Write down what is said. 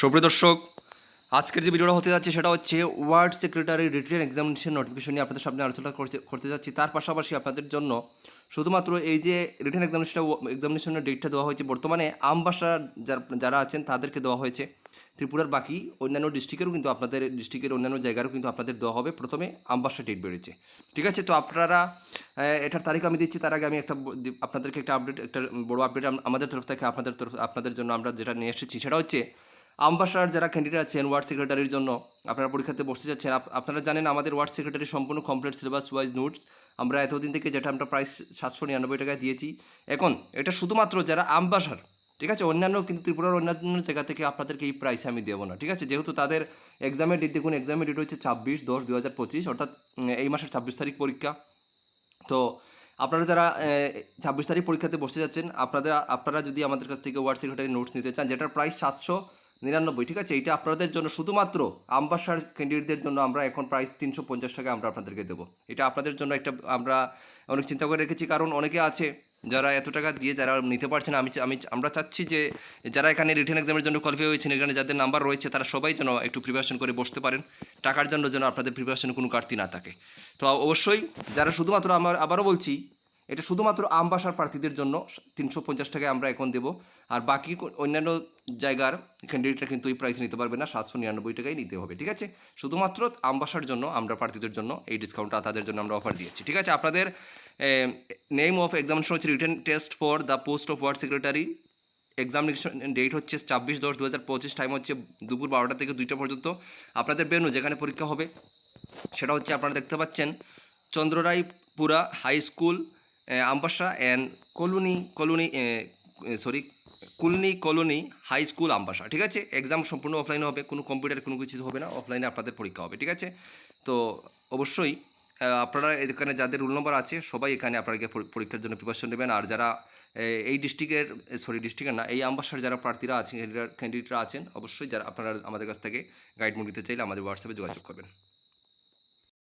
সুপ্রিয় দর্শক, আজকের যে ভিডিওটা হতে যাচ্ছে সেটা হচ্ছে ward secretary written examination notification নিয়ে আপনাদের সামনে আলোচনা করতে যাচ্ছি। তার পাশাপাশি আপনাদের জন্য শুধুমাত্র এই যে রিটেন এক্সামিনেশন এক্সামিনেশনের ডেটটা দেওয়া হয়েছে, বর্তমানে আমবাসা যারা আছেন তাদেরকে দেওয়া হয়েছে। ত্রিপুরার বাকি অন্যান্য ডিস্ট্রিক্টেরও কিন্তু আপনাদের, ডিস্ট্রিক্টের অন্যান্য জায়গারও কিন্তু আপনাদের দেওয়া হবে। প্রথমে আমবাসা ডেট বেড়েছে। ঠিক আছে? তো আপনারা এটার তারিখ আমি দিচ্ছি, তার আগে আমি একটা আপনাদেরকে একটা আপডেট একটা বড় আপডেট আমাদের তরফ থেকে, আপনাদের তরফ, আপনাদের জন্য আমরা যেটা নিয়ে এসেছি, সেটা হচ্ছে আমবাসার যারা ক্যান্ডিডেট আছেন ওয়ার্ড সেক্রেটারির জন্য আপনারা পরীক্ষাতে বসতে যাচ্ছেন। আপ- আপনারা জানেন আমাদের ওয়ার্ড সেক্রেটারি সম্পূর্ণ কমপ্লিট সিলেবাস ওয়াইজ নোটস আমরা এতদিন থেকে যেটা আমরা প্রাইস সাতশো নিরানব্বই টাকায় দিয়েছি। এখন এটা শুধুমাত্র যারা আমবাসার, ঠিক আছে? অন্যান্য কিন্তু ত্রিপুরার অন্যান্য জায়গা থেকে আপনাদেরকে এই প্রাইসে আমি দেবো না, ঠিক আছে? যেহেতু তাদের এক্সামের ডেট দেখুন এক্সামের ডেট হচ্ছে ছাব্বিশ দশ দু হাজার পঁচিশ, অর্থাৎ এই মাসের ছাব্বিশ তারিখ পরীক্ষা। তো আপনারা যারা ছাব্বিশ তারিখ পরীক্ষাতে বসতে যাচ্ছেন আপনারা আপনারা যদি আমাদের কাছ থেকে ওয়ার্ড সেক্রেটারি নোটস নিতে চান, যেটার প্রাইস সাতশো নিরানব্বই, ঠিক আছে? এটা আপনাদের জন্য শুধুমাত্র আমবাসার ক্যান্ডিডেটদের জন্য আমরা এখন প্রাইস তিনশো পঞ্চাশ টাকা আমরা আপনাদেরকে দেবো। এটা আপনাদের জন্য একটা, আমরা অনেক চিন্তা করে রেখেছি, কারণ অনেকে আছে যারা এত টাকা দিয়ে যারা নিতে পারছেন আমি আমি আমরা চাচ্ছি যে যারা এখানে রিটেন এক্সামের জন্য কোয়ালিফাই হয়েছেন, এখানে যাদের নাম্বার রয়েছে, তারা সবাই যেন একটু প্রিপারেশন করে বসতে পারেন। টাকার জন্য যেন আপনাদের প্রিপারেশনে কোনো ঘাটতি না থাকে। তো অবশ্যই যারা শুধুমাত্র আমার, আবারও বলছি এটা শুধুমাত্র আমবাসার প্রার্থীদের জন্য, তিনশো পঞ্চাশ টাকায় আমরা এখন দেবো। আর বাকি অন্যান্য জায়গার ক্যান্ডিডেটরা কিন্তু এই প্রাইস নিতে পারবে না, সাতশো নিরানব্বই টাকায় নিতে হবে, ঠিক আছে? শুধুমাত্র আমবাসার জন্য, আমরা প্রার্থীদের জন্য এই ডিসকাউন্টটা তাদের জন্য আমরা অফার দিয়েছি, ঠিক আছে? আপনাদের নেম অফ এক্সামিনেশন হচ্ছে written test for the post of ward secretary examination date হচ্ছে ছাব্বিশ দশ দু হাজার পঁচিশ টাইম হচ্ছে দুপুর বারোটা থেকে দুইটা পর্যন্ত। আপনাদের বেনু যেখানে পরীক্ষা হবে, সেটা হচ্ছে আপনারা দেখতে পাচ্ছেন, Chandraraipura high school Ambassa and colony colony sorry colony colony high school Ambassa, ঠিক আছে? এক্সাম সম্পূর্ণ অফলাইনে হবে, কোনো কম্পিউটার কোনো কিছু হবে না অফলাইনে আপনাদের পরীক্ষা হবে, ঠিক আছে? তো অবশ্যই আপনারা এখানে যাদের রোল নম্বর আছে, সবাই এখানে আপনাকে পরীক্ষার জন্য প্রিপারেশন নেবেন। আর যারা এই ডিস্ট্রিক্টের সরি ডিস্ট্রিক্টের না, এই আমবাসার যারা প্রার্থীরা আছেন ক্যান্ডিডেটরা আছেন, অবশ্যই যারা, আপনারা আমাদের কাছ থেকে গাইড নিতে চাইলে আমাদের হোয়াটসঅ্যাপে যোগাযোগ করবেন।